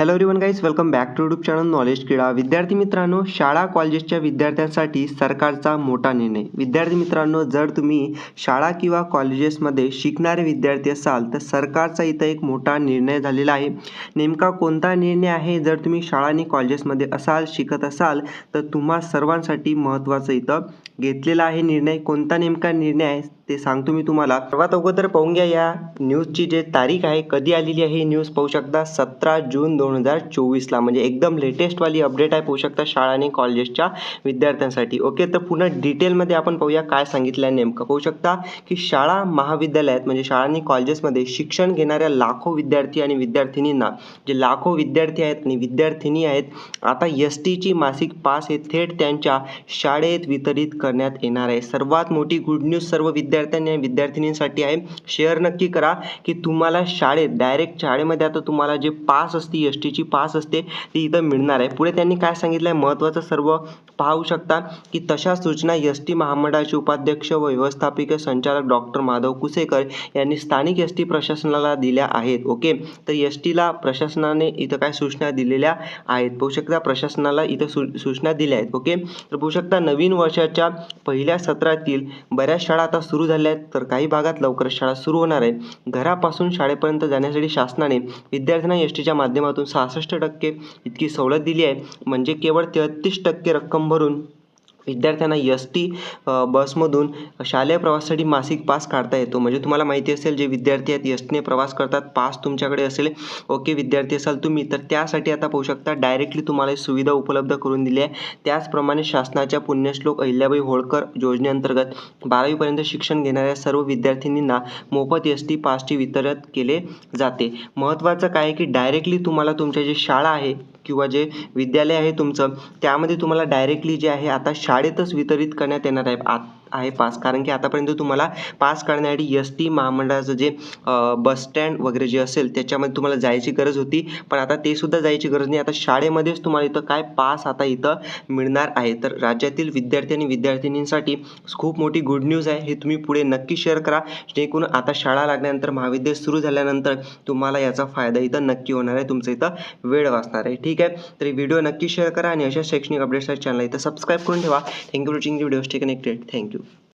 Hello everyone guys welcome back to YouTube channel knowledge क्रीडा विद्यार्थी मित्रांनो शाळा कॉलेजेसच्या विद्यार्थ्यांसाठी सरकारचा मोठा निर्णय. विद्यार्थी मित्रांनो जर तुम्ही शाळा किंवा कॉलेजेसमध्ये शिकणारे विद्यार्थी असाल तर सरकारचा इथं एक मोठा निर्णय झालेला आहे. नेमका कोणता निर्णय आहे? जर तुम्ही शाळा आणि कॉलेजेसमध्ये असाल शिकत असाल तर तुम्हा सर्वांसाठी महत्त्वाचं इथं घेतलेला आहे निर्णय. कोणता नेमका निर्णय आहे? ते सांगतो मी तुम्हाला. सर्वात अगोदर पाहून घ्या या न्यूजची जे तारीख आहे कधी आलेली आहे ही न्यूज पाहू शकता सतरा जून दोन हजार चोवीसला. म्हणजे एकदम लेटेस्टवाली अपडेट आहे पाहू शकता शाळा आणि कॉलेजेसच्या विद्यार्थ्यांसाठी. ओके तर पुन्हा डिटेलमध्ये आपण पाहूया काय सांगितलं आहे नेमकं. पाहू शकता की शाळा महाविद्यालयात म्हणजे शाळा आणि कॉलेजेसमध्ये शिक्षण घेणाऱ्या लाखो विद्यार्थी आणि विद्यार्थिनींना जे लाखो विद्यार्थी आहेत आणि विद्यार्थिनी आहेत आता एस टीची मासिक पास हे थेट त्यांच्या शाळेत वितरित करण्यात येणार आहे. सर्वात मोठी गुड न्यूज सर्व विद्यार्थ्यांनी आणि विद्यार्थिनींसाठी आहे. शेअर नक्की करा की तुम्हाला शाळेत डायरेक्ट शाळेमध्ये आता तुम्हाला जे पास असते एस टीची पास असते ती इथं मिळणार आहे. पुढे त्यांनी काय सांगितलं आहे महत्त्वाचं सर्व पाहू शकता की तशा सूचना एस टी महामंडळाचे उपाध्यक्ष व व्यवस्थापकीय संचालक डॉक्टर माधव कुसेकर यांनी स्थानिक एस टी प्रशासनाला दिल्या आहेत. ओके? तर एस टीला प्रशासनाने इथं काय सूचना दिलेल्या आहेत? पाहू शकता प्रशासनाला इथं सू सूचना दिल्या आहेत. ओके? तर पाहू शकता नवीन वर्षाच्या पहिल्या सत्रातील बऱ्याच शाळा आता सुरू झाल्या आहेत तर काही भागात लवकरच शाळा सुरू होणार आहे. घरापासून शाळेपर्यंत जाण्यासाठी शासनाने विद्यार्थ्यांना एस टीच्या माध्यमातून सहासष्ट टक्के इतकी सवलत दिली आहे. म्हणजे केवळ तेहतीस टक्के रक्कम भरून विद्यार्थ्यांना यस टी बसमधून शालेय प्रवासासाठी मासिक पास काढता येतो. म्हणजे तुम्हाला माहिती असेल जे विद्यार्थी आहेत यस टीने प्रवास करतात पास तुमच्याकडे असेल ओके विद्यार्थी असाल तुम्ही तर त्यासाठी आता पाहू शकता डायरेक्टली तुम्हाला ही सुविधा उपलब्ध करून दिली आहे. त्याचप्रमाणे शासनाच्या पुण्यश्लोक अहिल्याबाई होळकर योजनेअंतर्गत बारावीपर्यंत शिक्षण घेणाऱ्या सर्व विद्यार्थिनींना मोफत एस टी पासची वितरण केले जाते. महत्त्वाचं काय आहे की डायरेक्टली तुम्हाला तुमच्या जे शाळा आहे किंवा जे विद्यालय आहे तुमचं त्यामध्ये तुम्हाला डायरेक्टली जे आहे आता शाळेतच वितरित करण्यात येणार आहे. आत आहे पास. कारण की आतापर्यंत तुम्हाला पास करण्यासाठी एस टी महामंडळाचं जे बस स्टँड वगैरे जे असेल त्याच्यामध्ये तुम्हाला जायची गरज होती. पण आता ते सुद्धा जायची गरज नाही. आता शाळेमध्येच तुम्हाला इथं काय पास आता इथं मिळणार आहे. तर राज्यातील विद्यार्थी आणि विद्यार्थिनींसाठी खूप मोठी गुड न्यूज आहे. हे तुम्ही पुढे नक्की शेअर करा. जेणेकरून आता शाळा लागल्यानंतर महाविद्यालय सुरू झाल्यानंतर तुम्हाला याचा फायदा इथं नक्की होणार आहे. तुमचं इथं वेळ वाचणार आहे. ठीक आहे? तर व्हिडिओ नक्की शेअर करा आणि अशा शैक्षणिक अपडेट्ससाठी चॅनल इथं सबस्क्राईब करून ठेवा. Thank you watching video stay connected thank you